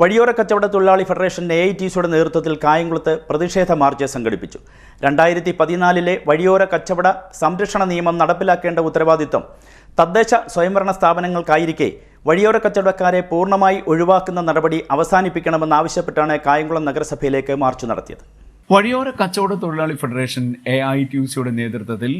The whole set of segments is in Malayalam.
വഴിയോര കച്ചവട തൊഴിലാളി ഫെഡറേഷൻ എ ഐ ടി സിയുടെ നേതൃത്വത്തിൽ കായംകുളത്ത് പ്രതിഷേധ മാർച്ച് സംഘടിപ്പിച്ചു. രണ്ടായിരത്തി പതിനാലിലെ വഴിയോര കച്ചവട സംരക്ഷണ നിയമം നടപ്പിലാക്കേണ്ട ഉത്തരവാദിത്തം തദ്ദേശ സ്വയംഭരണ സ്ഥാപനങ്ങൾക്കായിരിക്കെ വഴിയോര കച്ചവടക്കാരെ പൂർണമായി ഒഴിവാക്കുന്ന നടപടി അവസാനിപ്പിക്കണമെന്നാവശ്യപ്പെട്ടാണ് കായംകുളം നഗരസഭയിലേക്ക് മാർച്ച് നടത്തിയത്. വഴിയോര കച്ചവട തൊഴിലാളി ഫെഡറേഷൻ എ ഐ ടി സിയുടെ നേതൃത്വത്തിൽ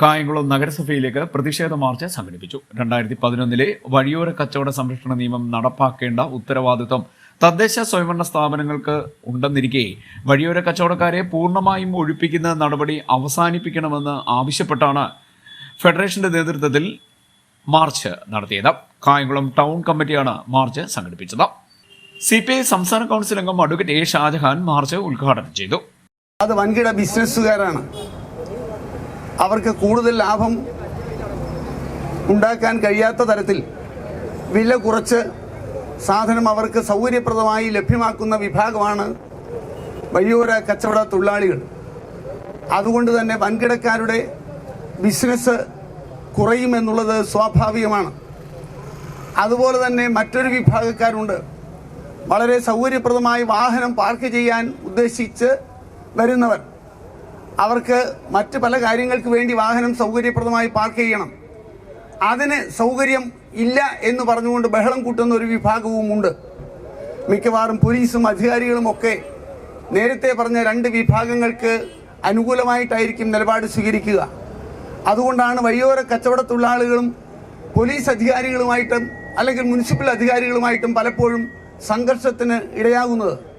കായംകുളം നഗരസഭയിലേക്ക് പ്രതിഷേധ മാർച്ച് സംഘടിപ്പിച്ചു. രണ്ടായിരത്തി പതിനൊന്നിലെ വഴിയോര കച്ചവട സംരക്ഷണ നിയമം നടപ്പാക്കേണ്ട ഉത്തരവാദിത്വം തദ്ദേശ സ്വയംഭരണ സ്ഥാപനങ്ങൾക്ക് ഉണ്ടെന്നിരിക്കെ വഴിയോര കച്ചവടക്കാരെ പൂർണമായും ഒഴിപ്പിക്കുന്ന നടപടി അവസാനിപ്പിക്കണമെന്ന് ആവശ്യപ്പെട്ടാണ് ഫെഡറേഷന്റെ നേതൃത്വത്തിൽ മാർച്ച് നടത്തിയത്. കായംകുളം ടൗൺ കമ്മിറ്റിയാണ് മാർച്ച് സംഘടിപ്പിച്ചത്. സി പി ഐ സംസ്ഥാന കൗൺസിൽ അംഗം അഡ്വക്കേറ്റ് എ ഷാജഹാൻ മാർച്ച് ഉദ്ഘാടനം ചെയ്തു. അത് വൻകിട ബിസിനസ്സുകാരാണ്. അവർക്ക് കൂടുതൽ ലാഭം ഉണ്ടാക്കാൻ കഴിയാത്ത തരത്തിൽ വില കുറച്ച് സാധനം അവർക്ക് സൗകര്യപ്രദമായി ലഭ്യമാക്കുന്ന വിഭാഗമാണ് വഴിയോര കച്ചവട തൊഴിലാളികൾ. അതുകൊണ്ട് തന്നെ വൻകിടക്കാരുടെ ബിസിനസ് കുറയുമെന്നുള്ളത് സ്വാഭാവികമാണ്. അതുപോലെ തന്നെ മറ്റൊരു വിഭാഗക്കാരുണ്ട്. വളരെ സൗകര്യപ്രദമായി വാഹനം പാർക്ക് ചെയ്യാൻ ഉദ്ദേശിച്ച് വരുന്നവർ. അവർക്ക് മറ്റ് പല കാര്യങ്ങൾക്ക് വേണ്ടി വാഹനം സൗകര്യപ്രദമായി പാർക്ക് ചെയ്യണം. അതിന് സൗകര്യം ഇല്ല എന്ന് പറഞ്ഞുകൊണ്ട് ബഹളം കൂട്ടുന്ന ഒരു വിഭാഗവുമുണ്ട് മിക്കവാറും പോലീസും അധികാരികളും ഒക്കെ നേരത്തെ പറഞ്ഞ രണ്ട് വിഭാഗങ്ങൾക്ക് അനുകൂലമായിട്ടായിരിക്കും നിലപാട് സ്വീകരിക്കുക. അതുകൊണ്ടാണ് വഴിയോര കച്ചവട തൊഴിലാളികളും പോലീസ് അധികാരികളുമായിട്ടും അല്ലെങ്കിൽ മുനിസിപ്പൽ അധികാരികളുമായിട്ടും പലപ്പോഴും സംഘർഷത്തിന് ഇടയാകുന്നത്.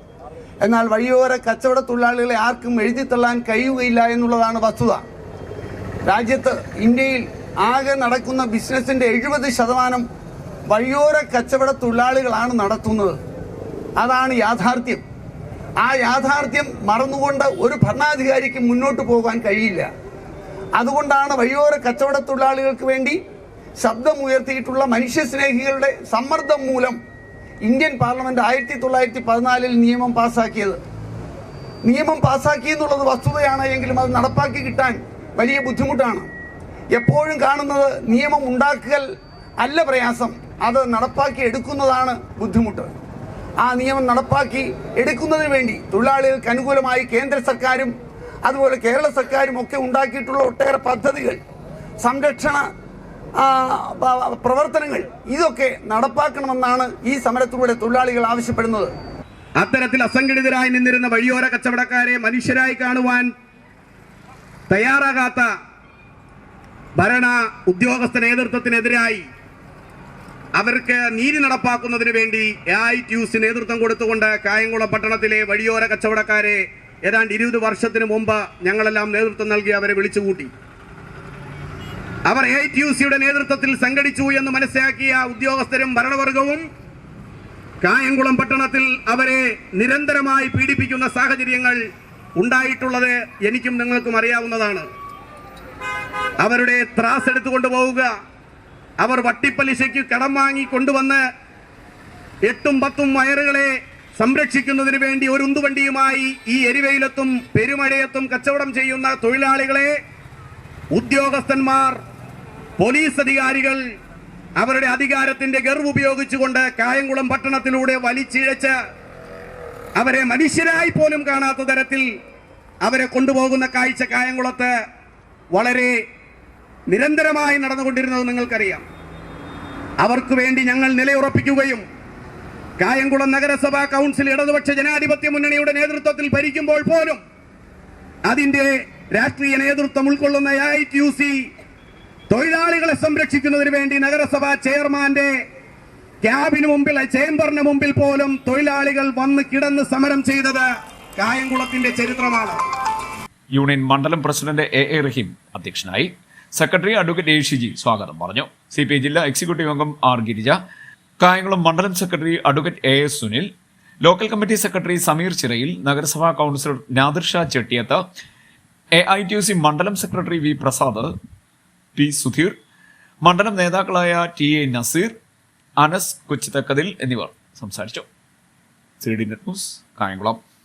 എന്നാൽ വഴിയോര കച്ചവട തൊഴിലാളികളെ ആർക്കും എഴുതിത്തള്ളാൻ കഴിയുകയില്ല എന്നുള്ളതാണ് വസ്തുത. രാജ്യത്ത് ഇന്ത്യയിൽ ആകെ നടക്കുന്ന ബിസിനസിന്റെ എഴുപത് ശതമാനം വഴിയോര കച്ചവട തൊഴിലാളികളാണ് നടത്തുന്നത്. അതാണ് യാഥാർത്ഥ്യം. ആ യാഥാർത്ഥ്യം മറന്നുകൊണ്ട് ഒരു ഭരണാധികാരിക്ക് മുന്നോട്ട് പോകാൻ കഴിയില്ല. അതുകൊണ്ടാണ് വഴിയോര കച്ചവട തൊഴിലാളികൾക്ക് വേണ്ടി ശബ്ദമുയർത്തിയിട്ടുള്ള മനുഷ്യസ്നേഹികളുടെ സമ്മർദ്ദം മൂലം ഇന്ത്യൻ പാർലമെന്റ് ആയിരത്തി തൊള്ളായിരത്തി പതിനാലിൽ നിയമം പാസാക്കിയത് നിയമം പാസാക്കി എന്നുള്ളത് വസ്തുതയാണ് എങ്കിലും അത് നടപ്പാക്കി കിട്ടാൻ വലിയ ബുദ്ധിമുട്ടാണ്. എപ്പോഴും കാണുന്നത് നിയമം ഉണ്ടാക്കൽ അല്ല പ്രയാസം അത് നടപ്പാക്കി എടുക്കുന്നതാണ് ബുദ്ധിമുട്ട്. ആ നിയമം നടപ്പാക്കി എടുക്കുന്നതിന് വേണ്ടി തൊഴിലാളികൾക്ക് അനുകൂലമായി കേന്ദ്ര സർക്കാരും അതുപോലെ കേരള സർക്കാരും ഒക്കെ ഉണ്ടാക്കിയിട്ടുള്ള ഒട്ടേറെ പദ്ധതികൾ. സംരക്ഷണ പ്രവർത്തനങ്ങൾ ഇതൊക്കെ നടപ്പാക്കണമെന്നാണ് ഈ സമരത്തിലൂടെ തൊഴിലാളികൾ ആവശ്യപ്പെടുന്നത്. അത്തരത്തിൽ അസംഘടിതരായി നിന്നിരുന്ന വഴിയോര കച്ചവടക്കാരെ മനുഷ്യരായി കാണുവാൻ തയ്യാറാകാത്ത ഭരണ ഉദ്യോഗസ്ഥ നേതൃത്വത്തിനെതിരായി അവർക്ക് നീതി നടപ്പാക്കുന്നതിന് വേണ്ടി എ ഐ ടി യുസി നേതൃത്വം കൊടുത്തുകൊണ്ട് കായംകുളം പട്ടണത്തിലെ വഴിയോര കച്ചവടക്കാരെ ഏതാണ്ട് ഇരുപത് വർഷത്തിന് മുമ്പ് ഞങ്ങളെല്ലാം നേതൃത്വം നൽകി അവരെ വിളിച്ചുകൂട്ടി. അവർ എ ടി യു സിയുടെ നേതൃത്വത്തിൽ സംഘടിച്ചു എന്ന് മനസ്സിലാക്കിയ ഉദ്യോഗസ്ഥരും ഭരണവർഗവും കായംകുളം പട്ടണത്തിൽ അവരെ നിരന്തരമായി പീഡിപ്പിക്കുന്ന സാഹചര്യങ്ങൾ ഉണ്ടായിട്ടുള്ളത് എനിക്കും നിങ്ങൾക്കും അറിയാവുന്നതാണ്. അവരുടെ ത്രാസ് എടുത്തുകൊണ്ട് പോവുക അവർ വട്ടിപ്പലിശയ്ക്ക് കടം വാങ്ങി കൊണ്ടുവന്ന് എട്ടും പത്തും വയറുകളെ സംരക്ഷിക്കുന്നതിന് വേണ്ടി ഒരു ഉന്തുവണ്ടിയുമായി ഈ എരിവയിലെത്തും പെരുമഴയത്തും കച്ചവടം ചെയ്യുന്ന തൊഴിലാളികളെ ഉദ്യോഗസ്ഥന്മാർ പോലീസ് അധികാരികൾ അവരുടെ അധികാരത്തിന്റെ ഗർവ് ഉപയോഗിച്ചുകൊണ്ട് കായംകുളം പട്ടണത്തിലൂടെ വലിച്ചിഴച്ച് അവരെ മനുഷ്യരായി പോലും കാണാത്ത തരത്തിൽ അവരെ കൊണ്ടുപോകുന്ന കാഴ്ച കായംകുളത്ത് വളരെ നിരന്തരമായി നടന്നുകൊണ്ടിരുന്നത് നിങ്ങൾക്കറിയാം. അവർക്ക് വേണ്ടി ഞങ്ങൾ നിലയുറപ്പിക്കുകയും കായംകുളം നഗരസഭാ കൗൺസിൽ ഇടതുപക്ഷ ജനാധിപത്യ മുന്നണിയുടെ നേതൃത്വത്തിൽ ഭരിക്കുമ്പോൾ പോലും അതിന്റെ രാഷ്ട്രീയ നേതൃത്വം ഉൾക്കൊള്ളുന്ന A I T U C തൊഴിലാളികളെ സംരക്ഷിക്കുന്നതിന് വേണ്ടി നഗരസഭാ ചെയർമാന്റെ ക്യാബിന് മുമ്പിൽ ചേംബറിന് മുമ്പിൽ പോലും തൊഴിലാളികൾ വന്ന് കിടന്ന് സമരം ചെയ്തത് കായംകുളത്തിന്റെ ചരിത്രമാണ്. യൂണിയൻ മണ്ഡലം പ്രസിഡന്റ് എ എ റഹീം അധ്യക്ഷനായി. സെക്രട്ടറി അഡ്വക്കേറ്റ് എ ഷിജി സ്വാഗതം പറഞ്ഞു. സി പി ഐ ജില്ലാ എക്സിക്യൂട്ടീവ് അംഗം ആർ ഗിരിജ. കായംകുളം മണ്ഡലം secretary advocate A S Sunil. Local committee secretary Sameer Chirayil. നഗരസഭാ councillor Nadir Shah Chettiyath. A I T U C മണ്ഡലം secretary V Prasad. P Sudheer മണ്ഡലം നേതാക്കളായ ടി എ നസീർ അനസ് കൊച്ചിത്തക്കതിൽ എന്നിവർ സംസാരിച്ചു. ന്യൂസ് കായംകുളം.